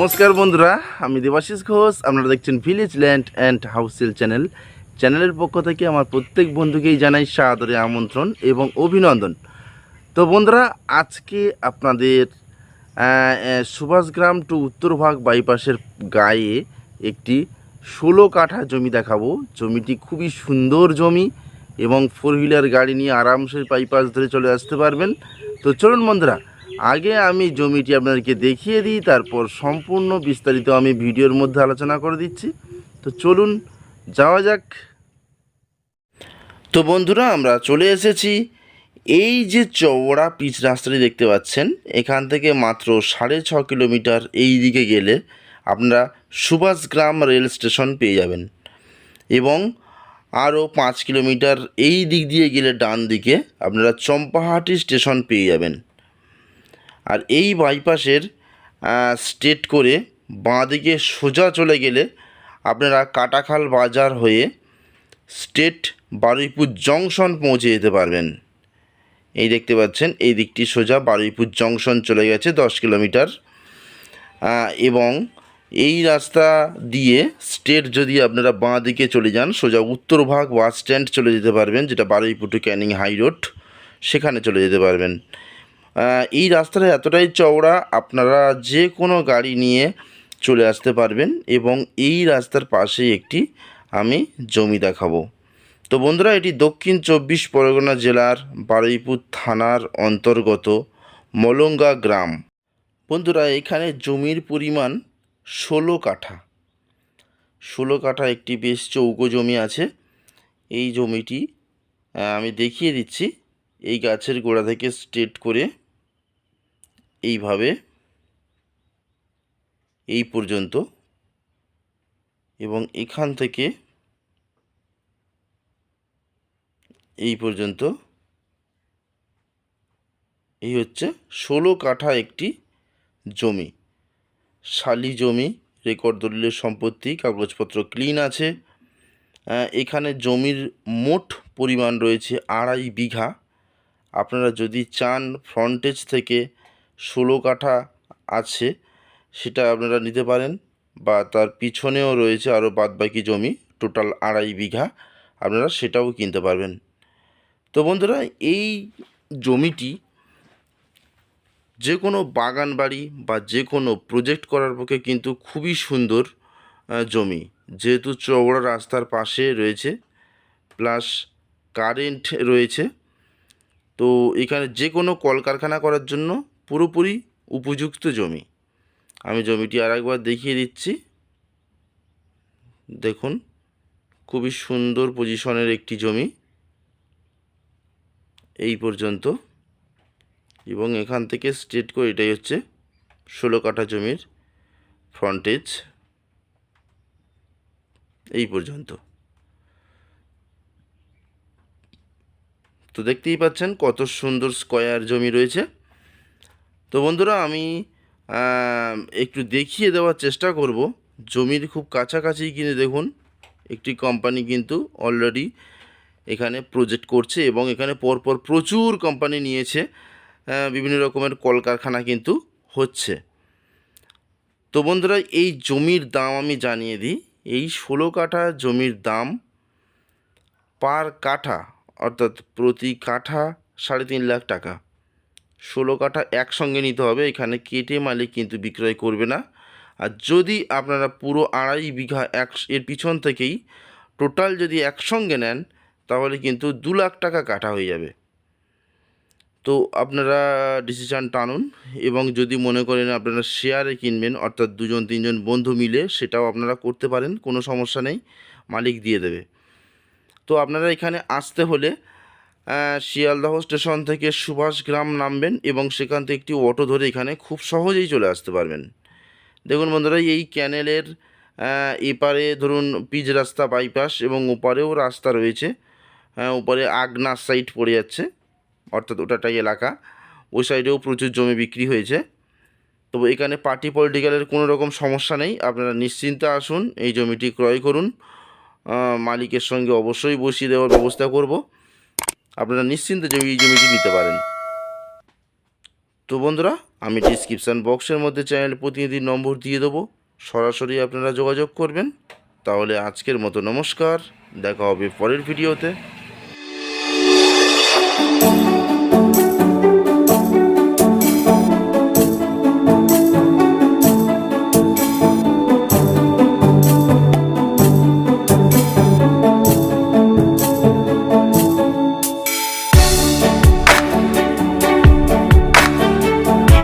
নমস্কার বন্ধুরা, আমি দেবাশিস ঘোষ, আপনারা দেখছেন village land and household channel চ্যানেলের পক্ষ থেকে আমার প্রত্যেক বন্ধুকেই জানাই সাদরে আমন্ত্রণ এবং অভিনন্দন। তো বন্ধুরা, আজকে আপনাদের সুভাষগ্রাম টু উত্তরভাগ বাইপাসের গায়ে একটি ষোলো কাঠা জমি দেখাবো। জমিটি খুবই সুন্দর জমি এবং ফোর হুইলার গাড়ি নিয়ে আরামসে বাইপাস ধরে চলে আসতে পারবেন। তো চলুন বন্ধুরা আগে আমি জমিটি আপনাদেরকে দেখিয়ে দিই, তারপর সম্পূর্ণ বিস্তারিত আমি ভিডিওর মধ্যে আলোচনা করে দিচ্ছি। তো চলুন, যাওয়া যাক। তো বন্ধুরা, আমরা চলে এসেছি। এই যে চওড়া পিচ রাস্তাটি দেখতে পাচ্ছেন, এখান থেকে মাত্র সাড়ে ছ কিলোমিটার এই দিকে গেলে আপনারা সুভাষগ্রাম রেল স্টেশন পেয়ে যাবেন। এবং আরও পাঁচ কিলোমিটার এই দিক দিয়ে গেলে ডান দিকে আপনারা চম্পাহাটি স্টেশন পেয়ে যাবেন। আর এই বাইপাসের স্ট্রেট করে বাঁ দিকে সোজা চলে গেলে আপনারা কাটাখাল বাজার হয়ে স্টেট বারুইপুর জংশন পৌঁছে যেতে পারবেন। এই দেখতে পাচ্ছেন, এই দিকটি সোজা বারুইপুর জংশন চলে গেছে দশ কিলোমিটার। এবং এই রাস্তা দিয়ে স্টেট যদি আপনারা বাঁ দিকে চলে যান, সোজা উত্তরভাগ বাস স্ট্যান্ড চলে যেতে পারবেন, যেটা Baruipur to Canning high road সেখানে চলে যেতে পারবেন। এই রাস্তাটা এতটাই চওড়া, আপনারা যে কোনো গাড়ি নিয়ে চলে আসতে পারবেন এবং এই রাস্তার পাশেই একটি আমি জমি দেখাবো। তো বন্ধুরা, এটি দক্ষিণ চব্বিশ পরগনা জেলার বারুইপুর থানার অন্তর্গত মলঙ্গা গ্রাম। বন্ধুরা, এখানে জমির পরিমাণ ষোলো কাঠা। ষোলো কাঠা একটি বেশ চৌকো জমি আছে। এই জমিটি আমি দেখিয়ে দিচ্ছি। এই গাছের গোড়া থেকে স্ট্রেট করে এইভাবে এই পর্যন্ত এবং এখান থেকে এই পর্যন্ত এই হচ্ছে ষোলো কাঠা একটি জমি। শালি জমি, রেকর্ড দলিলের সম্পত্তি, কাগজপত্র ক্লিন আছে। এখানে জমির মোট পরিমাণ রয়েছে আড়াই বিঘা। আপনারা যদি চান ফ্রন্টেজ থেকে ষোলো কাঠা আছে, সেটা আপনারা নিতে পারেন বা তার পিছনেও রয়েছে আরও বাদবাকি জমি, টোটাল আড়াই বিঘা, আপনারা সেটাও কিনতে পারবেন। তো বন্ধুরা, এই জমিটি যে কোনো বাগান বাড়ি বা যে কোনো প্রজেক্ট করার পক্ষে কিন্তু খুবই সুন্দর জমি। যেহেতু চওড়া রাস্তার পাশে রয়েছে প্লাস কারেন্ট রয়েছে, তো এখানে যে কোনো কলকারখানা করার জন্য পুরোপুরি উপযুক্ত জমি। আমি জমিটি আর একবার দেখিয়ে দিচ্ছি। দেখুন, খুবই সুন্দর পজিশনের একটি জমি। এই পর্যন্ত। এবং এখান থেকে স্ট্রেট করে এটাই হচ্ছে ষোলো কাঠা জমির ফ্রন্টেজ এই পর্যন্ত। তো দেখতেই পাচ্ছেন কত সুন্দর স্কয়ার জমি রয়েছে। তো বন্ধুরা, আমি একটু দেখিয়ে দেওয়ার চেষ্টা করব। জমির খুব কাছাকাছি কিনে দেখুন, একটি কোম্পানি কিন্তু অলরেডি এখানে প্রজেক্ট করছে এবং এখানে পরপর প্রচুর কোম্পানি নিয়েছে বিভিন্ন রকমের কলকারখানা কিন্তু হচ্ছে। তো বন্ধুরা, এই জমির দাম আমি জানিয়ে দিই, এই ষোলো কাঠা জমির দাম পার কাঠা, অর্থাৎ প্রতি কাঠা সাড়ে তিন লাখ টাকা। ষোলো কাঠা একসঙ্গে নিতে হবে, এখানে কেটে মালিক কিন্তু বিক্রয় করবে না। আর যদি আপনারা পুরো আড়াই বিঘা এক, এর পিছন থেকেই টোটাল যদি একসঙ্গে নেন, তাহলে কিন্তু দু লাখ টাকা কাটা হয়ে যাবে। তো আপনারা ডিসিশান টানুন এবং যদি মনে করেন আপনারা শেয়ারে কিনবেন, অর্থাৎ দুজন, তিনজন বন্ধু মিলে, সেটাও আপনারা করতে পারেন, কোনো সমস্যা নেই, মালিক দিয়ে দেবে। তো আপনারা এখানে আসতে হলে শিয়ালদহ স্টেশন থেকে সুভাষগ্রাম নামবেন এবং সেখান থেকে একটি অটো ধরে এখানে খুব সহজেই চলে আসতে পারবেন। দেখুন বন্ধুরা, এই ক্যানেলের এপারে ধরুন পিচ রাস্তা বাইপাস এবং ওপারেও রাস্তা রয়েছে। হ্যাঁ ওপারে আগনার সাইড পড়ে যাচ্ছে, অর্থাৎ ওটাটাই এলাকা। ওই সাইডেও প্রচুর জমি বিক্রি হয়েছে। তবে এখানে পার্টি পলিটিক্যালের কোনো রকম সমস্যা নেই। আপনারা নিশ্চিন্তে আসুন, এই জমিটি ক্রয় করুন। মালিকের সঙ্গে অবশ্যই বসিয়ে দেওয়ার ব্যবস্থা করব। আপনারা নিশ্চিন্তে এই জমিটি নিতে পারেন। তো বন্ধুরা, আমি ডিসক্রিপশান বক্সের মধ্যে চ্যানেল প্রতিনিধির নম্বর দিয়ে দেবো। সরাসরি আপনারা যোগাযোগ করবেন। তাহলে আজকের মতো নমস্কার। দেখা হবে পরের ভিডিওতে